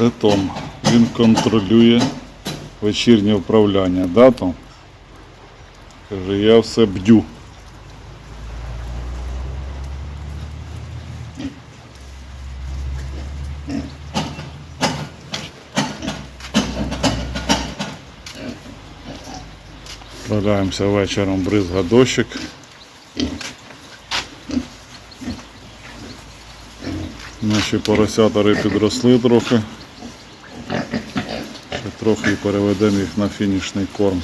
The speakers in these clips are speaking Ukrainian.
Це Том. Він контролює вечірнє управляння. Да, Том? Каже, я все бдю. Справляємося вечором бризга дощик. Наші поросятори підросли трохи. Трохи переведемо їх на фінішний корм.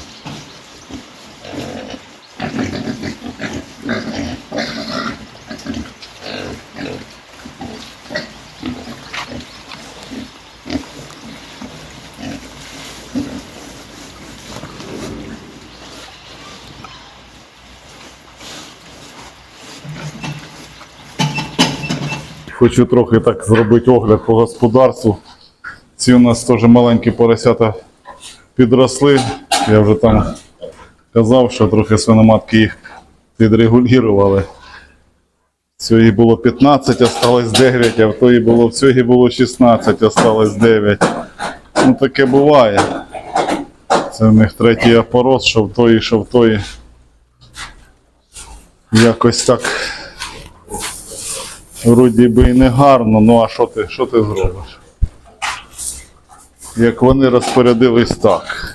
Хочу трохи так зробити огляд по господарству. Ці у нас теж маленькі поросята підросли. Я вже там казав, що трохи свиноматки їх підрегулювали. Сьогодні було 15, осталось 9, а в тої було в цього було 16, осталось 9. Ну таке буває. Це в них третій апорос, що в тої, що в тої. Якось так. Вроді би і не гарно, ну а що ти, що ти зробиш? Як вони розпорядились так.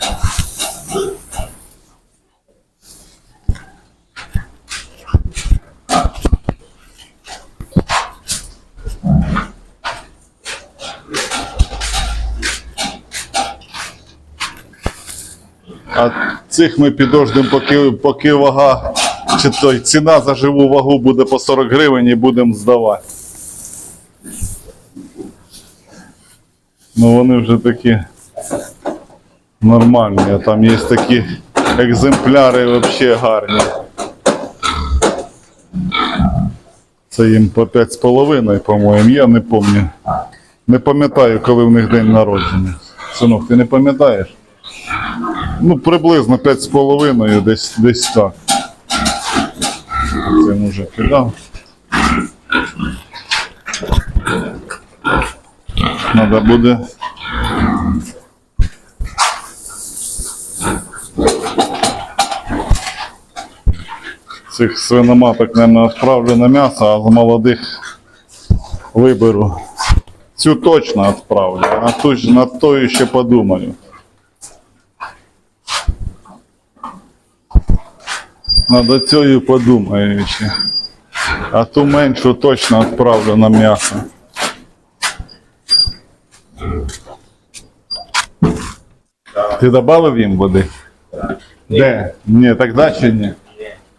А цих ми підождемо, поки, поки вага, чи той ціна за живу вагу буде по 40 гривень і будемо здавати. Ну вони вже такі нормальні, а там є такі екземпляри взагалі гарні. Це їм по 5,5, по-моєму, я не пам'ятаю. Не пам'ятаю, коли в них день народження. Синок, ти не пам'ятаєш? Ну, приблизно 5,5, десь, десь так. Це може кидав. Надо буде. Цих свиноматок, мабуть, відправлю на м'ясо, а з молодих виберу. Цю точно відправлю, а ту, ж- на тою ще подумаю. Над цією подумаю ще. А ту меншу точно відправлю на м'ясо. Ти додав їм води? Де? Ні, так да чи ні?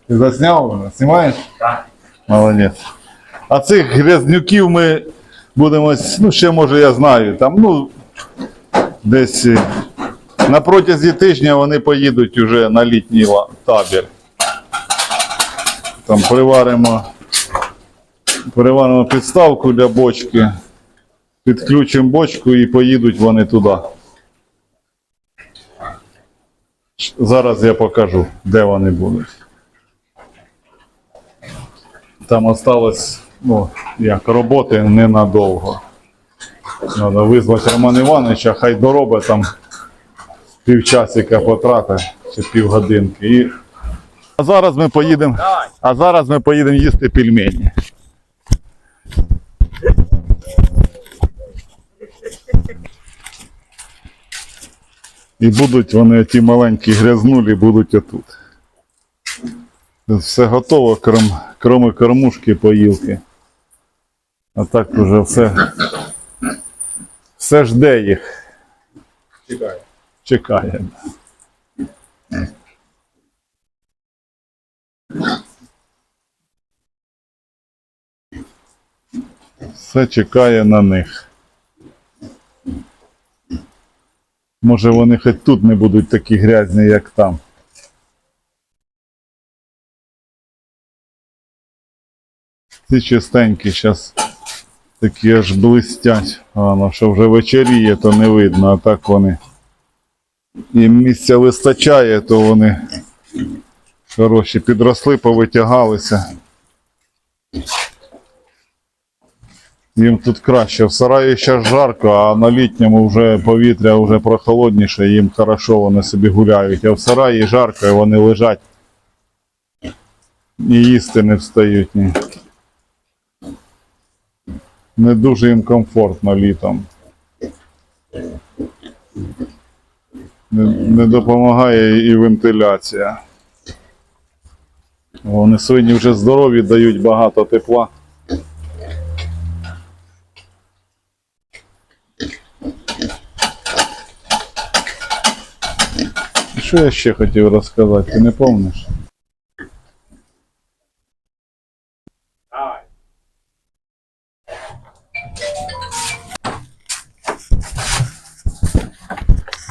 Ти засняв вже? Знімаєш? Так. Молодець. А цих грязнюків ми будемо, ну ще може я знаю, там, ну, десь е, на протязі тижня вони поїдуть уже на літній табір. Там приваримо, приваримо підставку для бочки, підключимо бочку і поїдуть вони туди. Зараз я покажу, де вони будуть. Там осталось, ну, як роботи ненадовго. Треба визвати Романа Івановича, хай доробить там півчасика потратить чи півгодинки. І... А зараз ми поїдемо. А зараз ми поїдемо їсти пельмені. І будуть вони ті маленькі грязнулі, будуть отут. Все готово, крім, крім кормушки, поїлки. А так уже все. Все жде їх. Чекай. Чекає. Все чекає на них. Може вони хоч тут не будуть такі грязні, як там. Ці чистенькі зараз такі аж блистять. А, ну що вже вечеріє, то не видно, а так вони. Їм місця вистачає, то вони хороші підросли, повитягалися. Їм тут краще. В сараї ще жарко, а на літньому вже повітря вже прохолодніше, їм хорошо вони собі гуляють. А в сараї жарко, і вони лежать. І їсти не встають. Ні. Не дуже їм комфортно літом. Не, не допомагає і вентиляція. Вони свині вже здорові, дають багато тепла. Що я ще хотів розказати, ти не пам'ятаєш?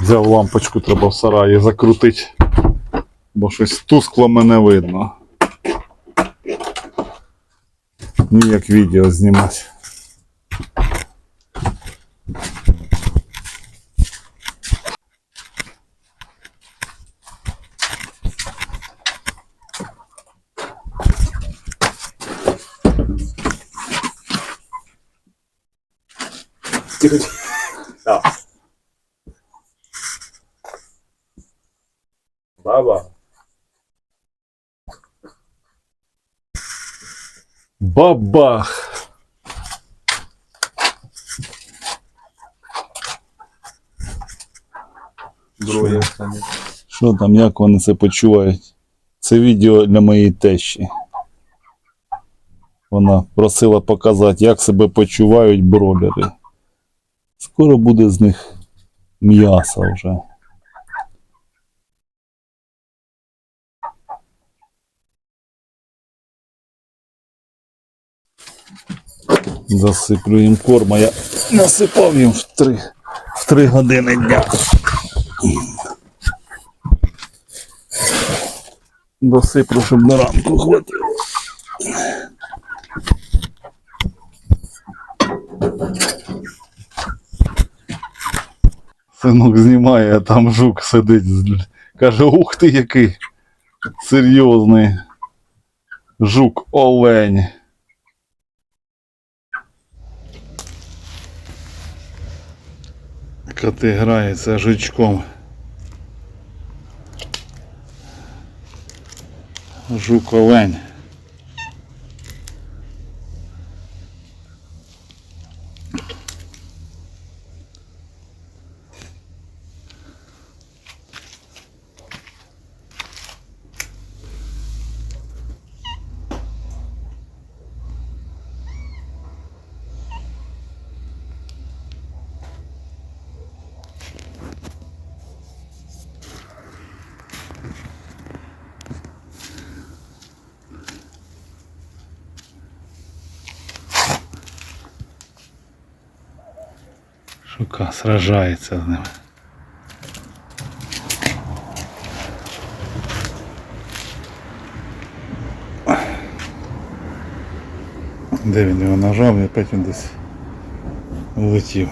Взяв лампочку, треба в сараї закрутити, бо щось тускло мене видно. Ніяк відео знімати. Да. Баба. Бабах! Друге. Що там, як вони це почувають? Це відео для моєї тещі. Вона просила показати, як себе почувають бролери. Скоро буде з них м'ясо вже. Засиплю їм корма. Я насипав їм в три, в три години дня. Досиплю, щоб на ранку хватило. Синок знімає, а там жук сидить. Каже, ух ти який серйозний жук олень. Коти граються жучком. Жук олень. Шука сражається з ними. Де він його нажав і опять він десь влетів.